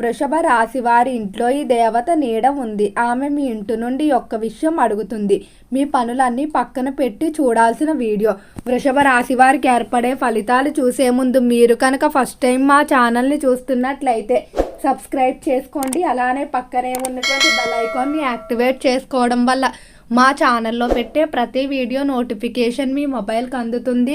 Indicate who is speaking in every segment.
Speaker 1: వృషభ రాశి వారి ఇంట్లో ఈ దేవత నీడ ఉంది. ఆమె మీ ఇంటి నుండి ఒక్క విషయం అడుగుతుంది. మీ పనులన్నీ పక్కన పెట్టి చూడాల్సిన వీడియో. వృషభ రాశి వారికి ఏర్పడే ఫలితాలు చూసే ముందు మీరు కనుక ఫస్ట్ టైం మా ఛానల్ని చూస్తున్నట్లయితే సబ్స్క్రైబ్ చేసుకోండి. అలానే పక్కనే ఉన్నటువంటి బెల్ ఐకాన్ని యాక్టివేట్ చేసుకోవడం వల్ల మా ఛానల్లో పెట్టే ప్రతి వీడియో నోటిఫికేషన్ మీ మొబైల్కి అందుతుంది.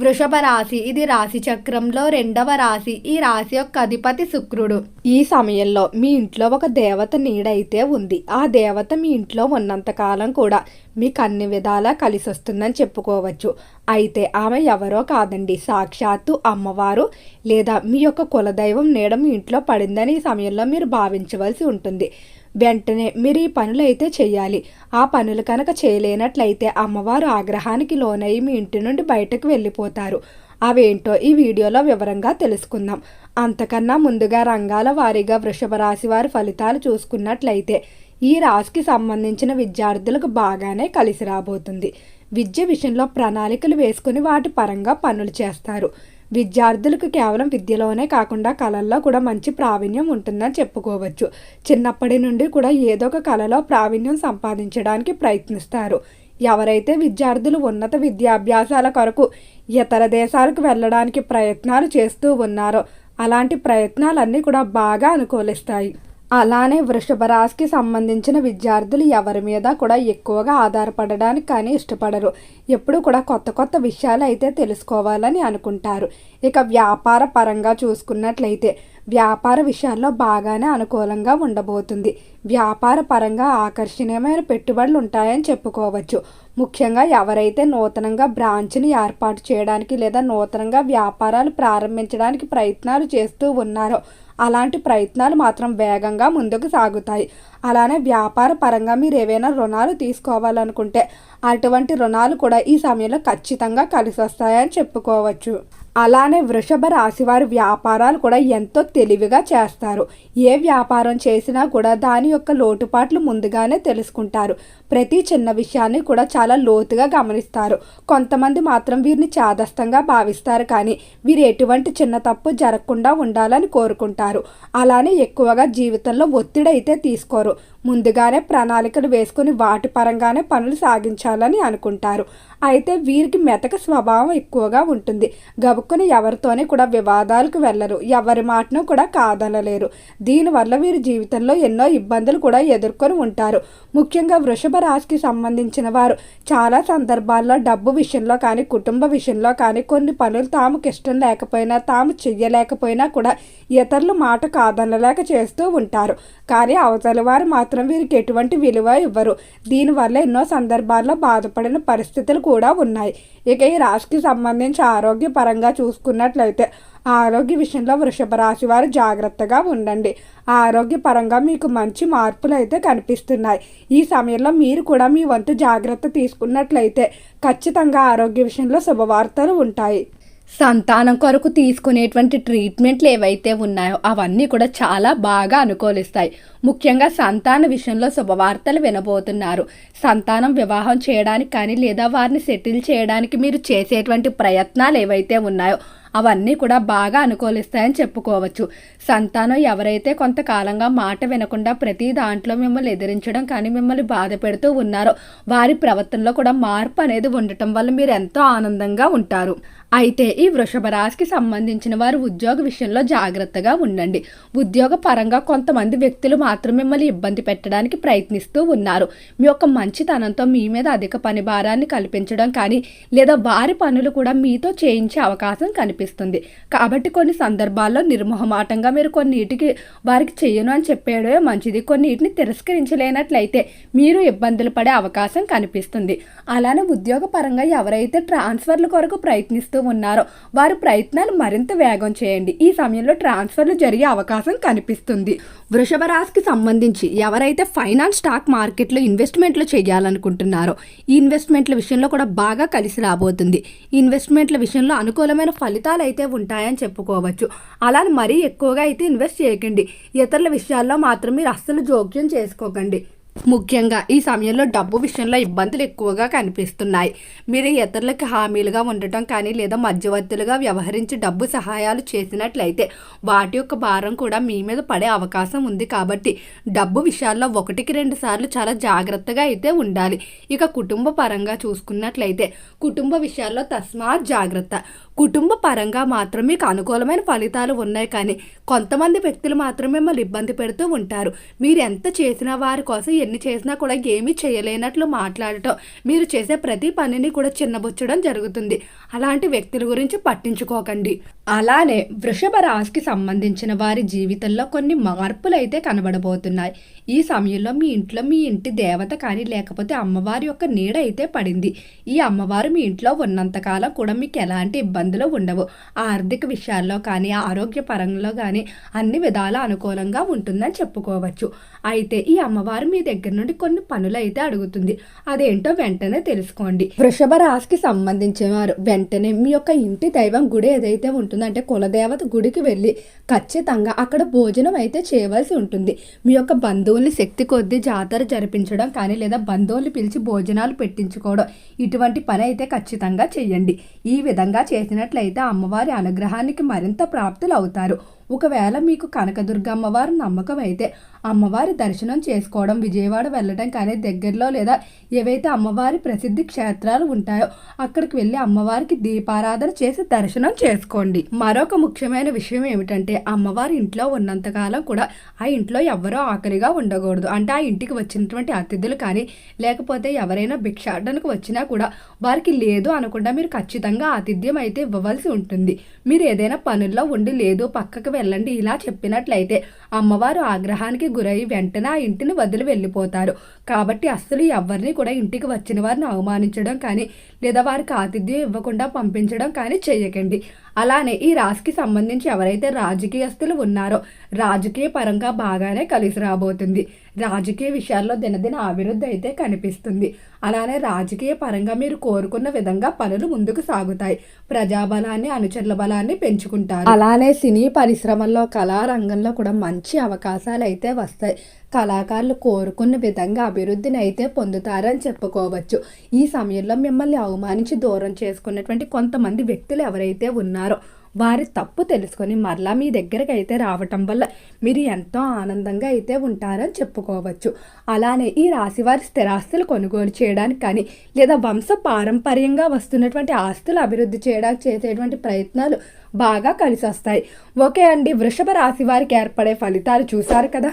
Speaker 1: వృషభ రాశి. ఇది రాశి చక్రంలో రెండవ రాశి. ఈ రాశి యొక్క అధిపతి శుక్రుడు. ఈ సమయంలో మీ ఇంట్లో ఒక దేవత నీడైతే ఉంది. ఆ దేవత మీ ఇంట్లో ఉన్నంతకాలం కూడా మీకు అన్ని విధాలా కలిసి వస్తుందని చెప్పుకోవచ్చు. అయితే ఆమె ఎవరో కాదండి. సాక్షాత్తు అమ్మవారు లేదా మీ యొక్క కులదైవం నీడ మీ ఇంట్లో పడిందని ఈ సమయంలో మీరు భావించవలసి ఉంటుంది. వెంటనే మీరు ఈ పనులు అయితే చేయాలి. ఆ పనులు కనుక చేయలేనట్లయితే అమ్మవారు ఆగ్రహానికి లోనై మీ ఇంటి నుండి బయటకు వెళ్ళిపోతారు. అవేంటో ఈ వీడియోలో వివరంగా తెలుసుకుందాం. అంతకన్నా ముందుగా రంగాల వారీగా వృషభ రాశి వారి ఫలితాలు చూసుకున్నట్లయితే ఈ రాశికి సంబంధించిన విద్యార్థులకు బాగానే కలిసి రాబోతుంది. విద్య విషయంలో ప్రణాళికలు వేసుకుని వాటి పరంగా పనులు చేస్తారు. విద్యార్థులకు కేవలం విద్యలోనే కాకుండా కళల్లో కూడా మంచి ప్రావీణ్యం ఉంటుందని చెప్పుకోవచ్చు. చిన్నప్పటి నుండి కూడా ఏదో ఒక కళలో ప్రావీణ్యం సంపాదించడానికి ప్రయత్నిస్తారు. ఎవరైతే విద్యార్థులు ఉన్నత విద్యాభ్యాసాల కొరకు ఇతర దేశాలకు వెళ్ళడానికి ప్రయత్నాలు చేస్తూ ఉన్నారో అలాంటి ప్రయత్నాలన్నీ కూడా బాగా అనుకూలిస్తాయి. అలానే వృషభ రాశికి సంబంధించిన విద్యార్థులు ఎవరి మీద కూడా ఎక్కువగా ఆధారపడడానికి కానీ ఇష్టపడరు. ఎప్పుడు కూడా కొత్త కొత్త విషయాలు అయితే తెలుసుకోవాలని అనుకుంటారు. ఇక వ్యాపార పరంగా చూసుకున్నట్లయితే వ్యాపార విషయాల్లో బాగానే అనుకూలంగా ఉండబోతుంది. వ్యాపార పరంగా ఆకర్షణీయమైన పెట్టుబడులు ఉంటాయని చెప్పుకోవచ్చు. ముఖ్యంగా ఎవరైతే నూతనంగా బ్రాంచ్ని ఏర్పాటు చేయడానికి లేదా నూతనంగా వ్యాపారాలు ప్రారంభించడానికి ప్రయత్నాలు చేస్తూ ఉన్నారో అలాంటి ప్రయత్నాలు మాత్రం వేగంగా ముందుకు సాగుతాయి. అలానే వ్యాపార పరంగా మీరు ఏవైనా రుణాలు తీసుకోవాలనుకుంటే అటువంటి రుణాలు కూడా ఈ సమయంలో ఖచ్చితంగా కలిసి వస్తాయని చెప్పుకోవచ్చు. అలానే వృషభ రాశి వారి వ్యాపారాలు కూడా ఎంతో తెలివిగా చేస్తారు. ఏ వ్యాపారం చేసినా కూడా దాని యొక్క లోటుపాట్లు ముందుగానే తెలుసుకుంటారు. ప్రతి చిన్న విషయాన్ని కూడా చాలా లోతుగా గమనిస్తారు. కొంతమంది మాత్రం వీరిని చాదస్తంగా భావిస్తారు కానీ వీరు ఎటువంటి చిన్న తప్పు జరగకుండా ఉండాలని కోరుకుంటారు. అలానే ఎక్కువగా జీవితంలో ఒత్తిడి అయితే తీసుకోరు. ముందుగానే ప్రణాళికలు వేసుకుని వాటి పరంగానే పనులు సాగించాలని అనుకుంటారు. అయితే వీరికి మెతక స్వభావం ఎక్కువగా ఉంటుంది. గబుక్కుని ఎవరితోనే కూడా వివాదాలకు వెళ్ళరు. ఎవరి మాటను కూడా కాదనలేరు. దీనివల్ల వీరి జీవితంలో ఎన్నో ఇబ్బందులు కూడా ఎదుర్కొని ఉంటారు. ముఖ్యంగా వృషభ రాశికి సంబంధించిన వారు చాలా సందర్భాల్లో డబ్బు విషయంలో కానీ కుటుంబ విషయంలో కానీ కొన్ని పనులు తాముకు ఇష్టం లేకపోయినా తాము చెయ్యలేకపోయినా కూడా ఇతరుల మాట కాదనలేక చేస్తూ ఉంటారు. కానీ అవతలి వారు మాత్రం మాత్రం వీరికి ఎటువంటి విలువ ఇవ్వరు. దీనివల్ల ఎన్నో సందర్భాల్లో బాధపడిన పరిస్థితులు కూడా ఉన్నాయి. ఇక ఈ రాశికి సంబంధించి ఆరోగ్య పరంగా చూసుకున్నట్లయితే ఆరోగ్య విషయంలో వృషభ రాశి వారు జాగ్రత్తగా ఉండండి. ఆరోగ్య పరంగా మీకు మంచి మార్పులు అయితే కనిపిస్తున్నాయి. ఈ సమయంలో మీరు కూడా మీ వంతు జాగ్రత్త తీసుకున్నట్లయితే ఖచ్చితంగా ఆరోగ్య విషయంలో శుభవార్తలు ఉంటాయి. సంతానం కొరకు తీసుకునేటువంటి ట్రీట్మెంట్లు ఏవైతే ఉన్నాయో అవన్నీ కూడా చాలా బాగా అనుకూలిస్తాయి. ముఖ్యంగా సంతాన విషయంలో శుభవార్తలు వినబోతున్నారు. సంతానం వివాహం చేయడానికి కానీ లేదా వారిని సెటిల్ చేయడానికి మీరు చేసేటువంటి ప్రయత్నాలు ఏవైతే ఉన్నాయో అవన్నీ కూడా బాగా అనుకూలిస్తాయని చెప్పుకోవచ్చు. సంతానం ఎవరైతే కొంతకాలంగా మాట వినకుండా ప్రతి దాంట్లో మిమ్మల్ని ఎదిరించడం కానీ మిమ్మల్ని బాధ పెడుతూ ఉన్నారో వారి ప్రవర్తనలో కూడా మార్పు అనేది ఉండటం వల్ల మీరు ఎంతో ఆనందంగా ఉంటారు. అయితే ఈ వృషభ రాశికి సంబంధించిన వారు ఉద్యోగ విషయంలో జాగ్రత్తగా ఉండండి. ఉద్యోగ పరంగా కొంతమంది వ్యక్తులు మాత్రం మిమ్మల్ని ఇబ్బంది పెట్టడానికి ప్రయత్నిస్తూ ఉన్నారు. మీ యొక్క మంచితనంతో మీ మీద అధిక పని భారాన్ని కల్పించడం కానీ లేదా వారి పనులు కూడా మీతో చేయించే అవకాశం కనిపిస్తుంది. కాబట్టి కొన్ని సందర్భాల్లో నిర్మోహమాటంగా మీరు కొన్నిటికి వారికి చేయను అని చెప్పేయడమే మంచిది. కొన్నిటిని తిరస్కరించలేనట్లయితే మీరు ఇబ్బందులు పడే అవకాశం కనిపిస్తుంది. అలానే ఉద్యోగ పరంగా ఎవరైతే ట్రాన్స్ఫర్ల కొరకు ప్రయత్నిస్తూ ఉన్నారో వారి ప్రయత్నాలు మరింత వేగం చేయండి. ఈ సమయంలో ట్రాన్స్ఫర్లు జరిగే అవకాశం కనిపిస్తుంది. వృషభ రాశికి సంబంధించి ఎవరైతే ఫైనాన్స్ స్టాక్ మార్కెట్లో ఇన్వెస్ట్మెంట్లు చేయాలనుకుంటున్నారో ఈ ఇన్వెస్ట్మెంట్ల విషయంలో కూడా బాగా కలిసి రాబోతుంది. ఇన్వెస్ట్మెంట్ల విషయంలో అనుకూలమైన ఫలితాలు అయితే ఉంటాయని చెప్పుకోవచ్చు. అలానే మరీ ఎక్కువగా అయితే ఇన్వెస్ట్ చేయకండి. ఇతరుల విషయాల్లో మాత్రం మీరు అస్సలు జోక్యం చేసుకోకండి. ముఖ్యంగా ఈ సమయంలో డబ్బు విషయంలో ఇబ్బందులు ఎక్కువగా కనిపిస్తున్నాయి. మీరు ఇతరులకు హామీలుగా ఉండటం కానీ లేదా మధ్యవర్తులుగా వ్యవహరించి డబ్బు సహాయాలు చేసినట్లయితే వాటి యొక్క భారం కూడా మీ మీద పడే అవకాశం ఉంది కాబట్టి డబ్బు విషయాల్లో ఒకటికి రెండు సార్లు చాలా జాగ్రత్తగా అయితే ఉండాలి. ఇక కుటుంబ పరంగా చూసుకున్నట్లయితే కుటుంబ విషయాల్లో తస్మాత్ జాగ్రత్త. కుటుంబ పరంగా మాత్రం మీకు అనుకూలమైన ఫలితాలు ఉన్నాయి కానీ కొంతమంది వ్యక్తులు మాత్రమే మిమ్మల్ని ఇబ్బంది పెడుతూ ఉంటారు. మీరు ఎంత చేసినా వారి కోసం ఎన్ని చేసినా కూడా ఏమీ చేయలేనట్లు మాట్లాడటం. మీరు చేసే ప్రతి పనిని కూడా చిన్నబుచ్చడం జరుగుతుంది. అలాంటి వ్యక్తుల గురించి పట్టించుకోకండి. అలానే వృషభ రాశికి సంబంధించిన వారి జీవితంలో కొన్ని మార్పులు అయితే కనబడబోతున్నాయి. ఈ సమయంలో మీ ఇంట్లో మీ ఇంటి దేవత కానీ లేకపోతే అమ్మవారి యొక్క నీడ అయితే పడింది. ఈ అమ్మవారు మీ ఇంట్లో ఉన్నంతకాలం కూడా మీకు ఎలాంటి ఇబ్బందులు ఉండవు. ఆర్థిక విషయాల్లో కానీ ఆరోగ్య పరంలో కానీ అన్ని విధాల అనుకూలంగా ఉంటుందని చెప్పుకోవచ్చు. అయితే ఈ అమ్మవారు మీ దగ్గర నుండి కొన్ని పనులు అయితే అడుగుతుంది. అదేంటో వెంటనే తెలుసుకోండి. వృషభ రాశికి సంబంధించిన వారు వెంటనే మీ యొక్క ఇంటి దైవం గుడి ఏదైతే ఉంటుందో అంటే కులదేవత గుడికి వెళ్ళి ఖచ్చితంగా అక్కడ భోజనం అయితే చేయవలసి ఉంటుంది. మీ యొక్క బంధువుల్ని శక్తి కొద్దీ జాతర జరిపించడం కానీ లేదా బంధువుల్ని పిలిచి భోజనాలు పెట్టించుకోవడం ఇటువంటి పని అయితే ఖచ్చితంగా చేయండి ఈ విధంగా చేసినట్లయితే అమ్మవారి అనుగ్రహానికి మరింత ప్రాప్తులు అవుతారు ఒకవేళ మీకు కనకదుర్గ అమ్మవారి నమ్మకం అయితే అమ్మవారి దర్శనం చేసుకోవడం విజయవాడ వెళ్ళడం కానీ దగ్గరలో లేదా ఏవైతే అమ్మవారి ప్రసిద్ధి క్షేత్రాలు ఉంటాయో అక్కడికి వెళ్ళి అమ్మవారికి దీపారాధన చేసి దర్శనం చేసుకోండి. మరొక ముఖ్యమైన విషయం ఏమిటంటే అమ్మవారి ఇంట్లో ఉన్నంతకాలం కూడా ఆ ఇంట్లో ఎవరో ఆకలిగా ఉండకూడదు. అంటే ఆ ఇంటికి వచ్చినటువంటి అతిథులు కానీ లేకపోతే ఎవరైనా భిక్షాటనకు వచ్చినా కూడా వారికి లేదు అనకుండా మీరు ఖచ్చితంగా ఆతిథ్యం అయితే ఇవ్వవలసి ఉంటుంది. మీరు ఏదైనా పనుల్లో ఉండి లేదు పక్కకు వెళ్ళండి ఇలా చెప్పినట్లయితే అమ్మవారు ఆగ్రహానికి గురై వెంటనే ఆ ఇంటిని వదిలి వెళ్ళిపోతారు. కాబట్టి అస్సలు ఎవరిని కూడా ఇంటికి వచ్చిన వారిని అవమానించడం కానీ లేదా వారికి ఆతిథ్యం ఇవ్వకుండా పంపించడం కానీ చేయకండి. అలానే ఈ రాశికి సంబంధించి ఎవరైతే రాజకీయస్తులు ఉన్నారో రాజకీయ పరంగా బాగానే కలిసి రాబోతుంది. రాజకీయ విషయాల్లో దినదిన అభివృద్ధి అయితే కనిపిస్తుంది. అలానే రాజకీయ పరంగా మీరు కోరుకున్న విధంగా పనులు ముందుకు సాగుతాయి. ప్రజాబలాన్ని అనుచరుల బలాన్ని పెంచుకుంటారు. అలానే సినీ పరిశ్రమల్లో కళారంగంలో కూడా మంచి అవకాశాలు అయితే వస్తాయి. కళాకారులు కోరుకున్న విధంగా అభివృద్ధిని అయితే పొందుతారని చెప్పుకోవచ్చు. ఈ సమయంలో మిమ్మల్ని అవమానించి దూరం చేసుకున్నటువంటి కొంతమంది వ్యక్తులు ఎవరైతే ఉన్నారో వారి తప్పు తెలుసుకొని మరలా మీ దగ్గరకు అయితే రావటం వల్ల మీరు ఎంతో ఆనందంగా అయితే ఉంటారని చెప్పుకోవచ్చు. అలానే ఈ రాశివారి స్థిరాస్తులు కొనుగోలు చేయడానికి కానీ లేదా వంశ పారంపర్యంగా వస్తున్నటువంటి ఆస్తులు అభివృద్ధి చేయడానికి చేసేటువంటి ప్రయత్నాలు బాగా కలిసి వస్తాయి ఓకే అండి వృషభ రాశి వారికి ఏర్పడే ఫలితాలు చూశారు కదా?